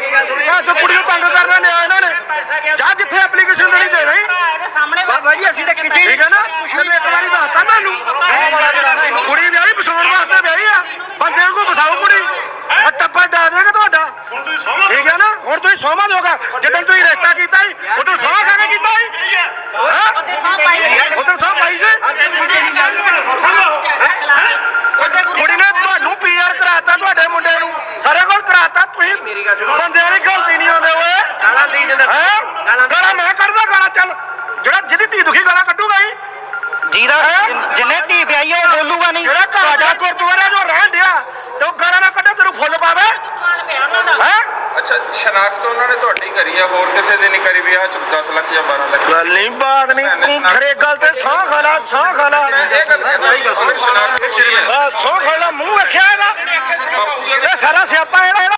ਤੂੰ ਕੁੜੀ ਨੂੰ ਤੰਗ ਕਰਨਾ ਲਿਆ ਇਹਨਾਂ ਨੇ। ਜਾ ਜਿੱਥੇ ਐਪਲੀਕੇਸ਼ਨ ਦੇਣੀ ਦੇ ਨਹੀਂ ਇਹਦੇ ਸਾਹਮਣੇ ਬਾਬਾ ਜੀ ਅਸੀਂ ਤਾਂ ਕਿਤੇ ਠੀਕ ਹੈ ਨਾ। ਤੈਨੂੰ ਇੱਕ ਵਾਰੀ ਦੱਸਤਾ ਤੁਹਾਨੂੰ। ਕੁੜੀ ਵਿਆਹੀ ਬਸਾਉਣ ਵਾਸਤੇ ਵਿਆਹੀ ਆ। ਬੰਦਿਆਂ ਕੋ ਬਸਾਓ ਕੁੜੀ। ਡਾ ਦੇਗਾ ਤੁਹਾਡਾ। ਠੀਕ ਹੈ ਨਾ? ਹੁਣ ਤੁਸੀਂ ਸੋਮਾ ਦੋਗਾ ਜਦੋਂ ਤੁਸੀਂ ਰਿਸ਼ਤਾ ਕੀਤਾ ਤੁਸੀਂ ਬੰਦਿਆਂ ਦੀ ਗਲਤੀ ਨਹੀਂ ਆਉਂਦੇ ਓਏ। ਗਾਲਾਂ ਦੇ ਜਾਂਦਾ ਹੈ? ਗਾਲਾਂ ਮੈਂ ਕੱਢਦਾ ਗਾਲਾਂ ਚੱਲ। ਜਿਹੜਾ ਜਿਹਦੀ ਧੀ ਦੁਖੀ ਗਾਲਾਂ ਕੱਢੂਗਾ ਹੀ। ਜਿਹਦਾ ਹੈਂ? ਜਿੰਨੇ ਧੀ ਵਿਆਹੀ ਆ ਉਹ ਬੋਲੂਗਾ ਨਹੀਂ। ਜਿਹੜਾ ਘਰ ਦਾ ਗੁਰਦੁਆਰਾ ਜੋ ਰਹਿਣ ਦਿਆ ਤੇ ਉਹ ਗਾਲਾਂ ਨਾ ਕੱਢੇ ਤੈਨੂੰ ਫੁੱਲ ਪਾਵੇ। ਹੈ? ਅੱਛਾ ਸ਼ਨਾਖਤ ਉਹਨਾਂ ਨੇ ਤੁਹਾਡੀ ਕਰੀ ਆ ਹੋਰ ਕਿਸੇ ਦੀ ਨਹੀਂ ਕਰੀ ਵਿਆਹ ਚ 10 ਲੱਖ ਜਾਂ 12 ਲੱਖ। ਗੱਲ ਨਹੀਂ ਬਾਤ ਨਹੀਂ ਤੂੰ ਖਰੇ ਗੱਲ ਤੇ ਸਾਹ ਖਾਲਾ ਸਾਹ ਖਾਲਾ ਸੋਹ ਖਾਲਾ ਮੂੰਹ ਵੇਖਿਆ ਇਹਦਾ? ਇਹ ਸਾਰਾ ਸਿਆਪਾ ਇਹਦਾ ਇਹਦਾ